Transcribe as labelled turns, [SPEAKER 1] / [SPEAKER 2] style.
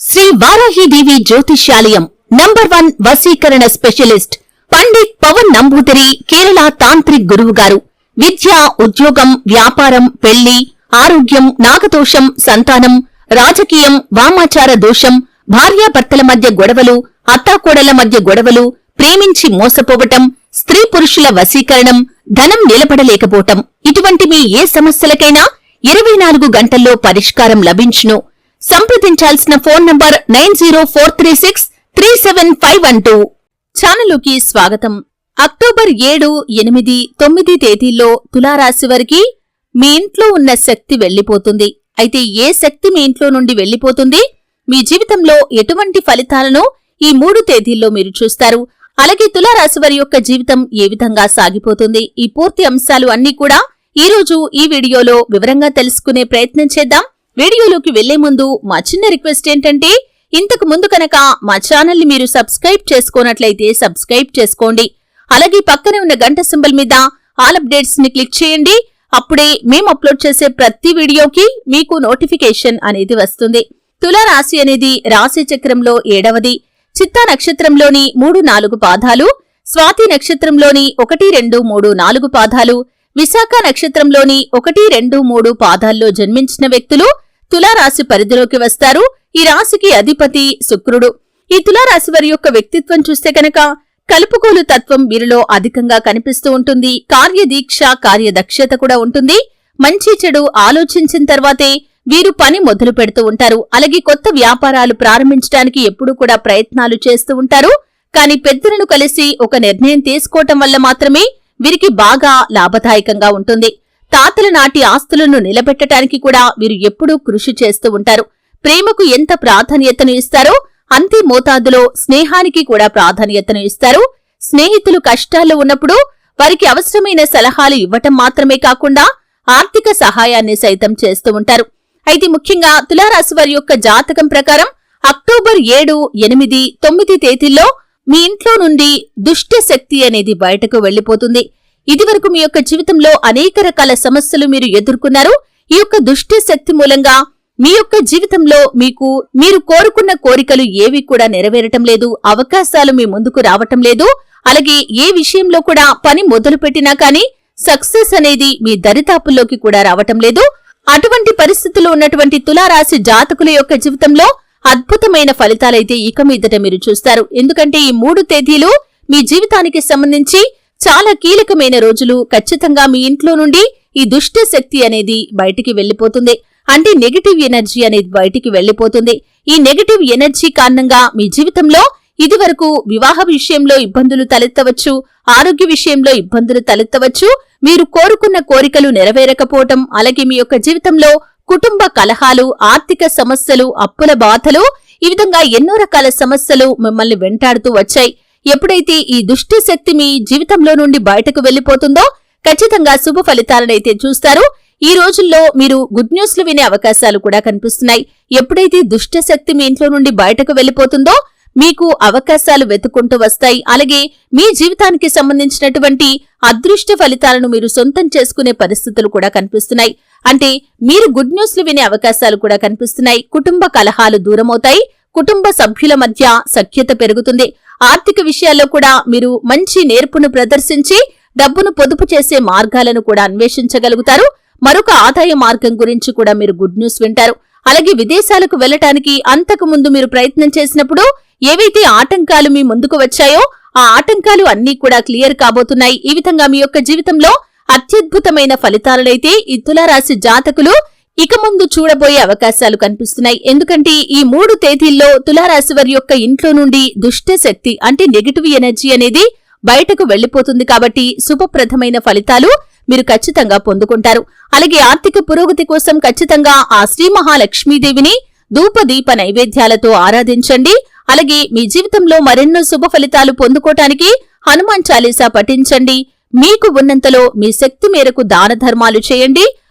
[SPEAKER 1] శ్రీ వారాహిదేవి జ్యోతిష్యాలయం number one వసీకరణ specialist Pandit Pavan Namboothiri Kerala తాంత్రిక్ గురువు గారు. విద్య ఉద్యోగం వ్యాపారం పెళ్ళి ఆరోగ్యం నాగదోషం సంతానం రాజకీయం వామాచార దోషం భార్యాభర్తల మధ్య గొడవలు అత్తాకోడల మధ్య గొడవలు ప్రేమించి మోసపోవటం స్త్రీ పురుషుల వశీకరణం ధనం నిలబడలేకపోవటం. ఇటువంటి మీ ఏ సమస్యలకైనా ఇరవై నాలుగు గంటల్లో పరిష్కారం లభించును. సంప్రదించాల్సిన phone number nine zero four three six three seven five one two. ఛానలుకి స్వాగతం. అక్టోబర్ ఏడు ఎనిమిది తొమ్మిది తేదీల్లో తులారాశి వారికి మీ ఇంట్లో ఉన్న శక్తి వెళ్ళిపోతుంది అయితే ఏ శక్తి మీ ఇంట్లో నుండి వెళ్ళిపోతుంది మీ జీవితంలో ఎటువంటి ఫలితాలను ఈ మూడు తేదీల్లో మీరు చూస్తారు? అలాగే తులారాశి వారి యొక్క జీవితం ఏ విధంగా సాగిపోతుంది? ఈ పూర్తి అంశాలు అన్నీ కూడా ఈ రోజు ఈ వీడియోలో వివరంగా తెలుసుకునే ప్రయత్నం చేద్దాం. వీడియోలోకి వెళ్ళే ముందు మా చిన్న రిక్వెస్ట్ ఏంటంటే ఇంతకు ముందు కనుక మా ఛానల్ని మీరు సబ్స్క్రైబ్ చేసుకోనట్లయితే సబ్స్క్రైబ్ చేసుకోండి. అలాగే పక్కనే ఉన్న గంట సింబల్ మీద ఆల్ అప్డేట్స్ని క్లిక్ చేయండి. అప్పుడే మేము అప్లోడ్ చేసే ప్రతి వీడియోకి మీకు నోటిఫికేషన్ అనేది వస్తుంది. తులారాశి అనేది రాశి చక్రంలో ఏడవది. చిత్తా నక్షత్రంలోని మూడు నాలుగు పాదాలు స్వాతి నక్షత్రంలోని ఒకటి రెండు మూడు నాలుగు పాదాలు విశాఖ నక్షత్రంలోని ఒకటి రెండు మూడు పాదాల్లో జన్మించిన వ్యక్తులు తులారాశి పరిధిలోకి వస్తారు. ఈ రాశికి అధిపతి శుక్రుడు. ఈ తులారాశి వారి యొక్క వ్యక్తిత్వం చూస్తే కనుక కలుపుకోలు తత్వం వీరిలో అధికంగా కనిపిస్తూ ఉంటుంది. కార్యదీక్ష కార్యదక్షత కూడా ఉంటుంది. మంచి చెడు ఆలోచించిన తర్వాతే వీరు పని మొదలు పెడుతూ ఉంటారు. అలాగే కొత్త వ్యాపారాలు ప్రారంభించడానికి ఎప్పుడూ కూడా ప్రయత్నాలు చేస్తూ ఉంటారు. కానీ పెద్దలను కలిసి ఒక నిర్ణయం తీసుకోవటం వల్ల మాత్రమే వీరికి బాగా లాభదాయకంగా ఉంటుంది. తాతల నాటి ఆస్తులను నిలబెట్టడానికి కూడా వీరు ఎప్పుడూ కృషి చేస్తూ ఉంటారు. ప్రేమకు ఎంత ప్రాధాన్యతను ఇస్తారో అంతే మోతాదులో స్నేహానికి కూడా ప్రాధాన్యతను ఇస్తారు. స్నేహితులు కష్టాల్లో ఉన్నప్పుడు వారికి అవసరమైన సలహాలు ఇవ్వటం మాత్రమే కాకుండా ఆర్థిక సహాయాన్ని సైతం చేస్తూ ఉంటారు. అయితే ముఖ్యంగా తులారాశి వారి యొక్క జాతకం ప్రకారం అక్టోబర్ ఏడు ఎనిమిది తొమ్మిది తేదీల్లో మీ ఇంట్లో నుండి దుష్ట శక్తి అనేది బయటకు వెళ్ళిపోతుంది ఇదివరకు మీ యొక్క జీవితంలో అనేక రకాల సమస్యలు మీరు ఎదుర్కొన్నారు. ఈ యొక్క దుష్ట శక్తి మూలంగా మీ యొక్క జీవితంలో మీకు మీరు కోరుకున్న కోరికలు ఏవి కూడా నెరవేరటం లేదు. అవకాశాలు మీ ముందుకు రావటం లేదు. అలాగే ఏ విషయంలో కూడా పని మొదలు పెట్టినా కానీ సక్సెస్ అనేది మీ దరితాపుల్లోకి కూడా రావటం లేదు. అటువంటి పరిస్థితుల్లో ఉన్నటువంటి తులారాశి జాతకుల యొక్క జీవితంలో అద్భుతమైన ఫలితాలైతే ఇక మీదట మీరు చూస్తారు. ఎందుకంటే ఈ మూడు తేదీలు మీ జీవితానికి సంబంధించి చాలా కీలకమైన రోజులు ఖచ్చితంగా మీ ఇంట్లో నుండి ఈ దుష్ట శక్తి అనేది బయటికి వెళ్ళిపోతుంది అంటే నెగటివ్ ఎనర్జీ అనేది బయటికి వెళ్ళిపోతుంది ఈ నెగిటివ్ ఎనర్జీ కారణంగా మీ జీవితంలో ఇదివరకు వివాహ విషయంలో ఇబ్బందులు తలెత్తవచ్చు ఆరోగ్య విషయంలో ఇబ్బందులు తలెత్తవచ్చు. మీరు కోరుకున్న కోరికలు నెరవేరకపోవటం అలాగే మీ యొక్క జీవితంలో కుటుంబ కలహాలు ఆర్థిక సమస్యలు అప్పుల బాధలు ఈ విధంగా ఎన్నో రకాల సమస్యలు మిమ్మల్ని వెంటాడుతూ వచ్చాయి. ఎప్పుడైతే ఈ దుష్ట శక్తి మీ జీవితంలో నుండి బయటకు వెళ్ళిపోతుందో ఖచ్చితంగా శుభ ఫలితాలనైతే చూస్తారు. ఈ రోజుల్లో మీరు గుడ్ న్యూస్లు వినే అవకాశాలు కూడా కనిపిస్తున్నాయి. ఎప్పుడైతే దుష్ట శక్తి మీ ఇంట్లో నుండి బయటకు వెళ్ళిపోతుందో మీకు అవకాశాలు వెతుక్కుంటూ వస్తాయి. అలాగే మీ జీవితానికి సంబంధించినటువంటి అదృష్ట ఫలితాలను మీరు సొంతం చేసుకునే పరిస్థితులు కూడా కనిపిస్తున్నాయి. అంటే మీరు గుడ్ న్యూస్లు వినే అవకాశాలు కూడా కనిపిస్తున్నాయి. కుటుంబ కలహాలు దూరమవుతాయి. కుటుంబ సభ్యుల మధ్య సఖ్యత పెరుగుతుంది. ఆర్థిక విషయాల్లో కూడా మీరు మంచి నేర్పును ప్రదర్శించి డబ్బును పొదుపు చేసే మార్గాలను కూడా అన్వేషించగలుగుతారు. మరొక ఆదాయ మార్గం గురించి కూడా మీరు గుడ్ న్యూస్ వింటారు. అలాగే విదేశాలకు వెళ్ళటానికి అంతకు ముందు మీరు ప్రయత్నం చేసినప్పుడు ఏవైతే ఆటంకాలు మీ ముందుకు వచ్చాయో ఆ ఆటంకాలు అన్నీ కూడా క్లియర్ కాబోతున్నాయి. ఈ విధంగా మీ యొక్క జీవితంలో అత్యద్భుతమైన ఫలితాలనైతే ఈ తులారాశి జాతకులు ఇక ముందు చూడబోయే అవకాశాలు కనిపిస్తున్నాయి. ఎందుకంటే ఈ మూడు తేదీల్లో తులారాశి వారి యొక్క ఇంట్లో నుండి దుష్ట శక్తి అంటే నెగిటివ్ ఎనర్జీ అనేది బయటకు వెళ్ళిపోతుంది కాబట్టి శుభప్రదమైన ఫలితాలు మీరు ఖచ్చితంగా పొందుకుంటారు. అలాగే ఆర్థిక పురోగతి కోసం ఖచ్చితంగా ఆ శ్రీ మహాలక్ష్మీదేవిని ధూపదీప నైవేద్యాలతో ఆరాధించండి. అలాగే మీ జీవితంలో మరెన్నో శుభ ఫలితాలు పొందుకోటానికి హనుమాన్ చాలీసా పఠించండి. మీకు ఉన్నంతలో మీ శక్తి మేరకు దాన ధర్మాలు చేయండి.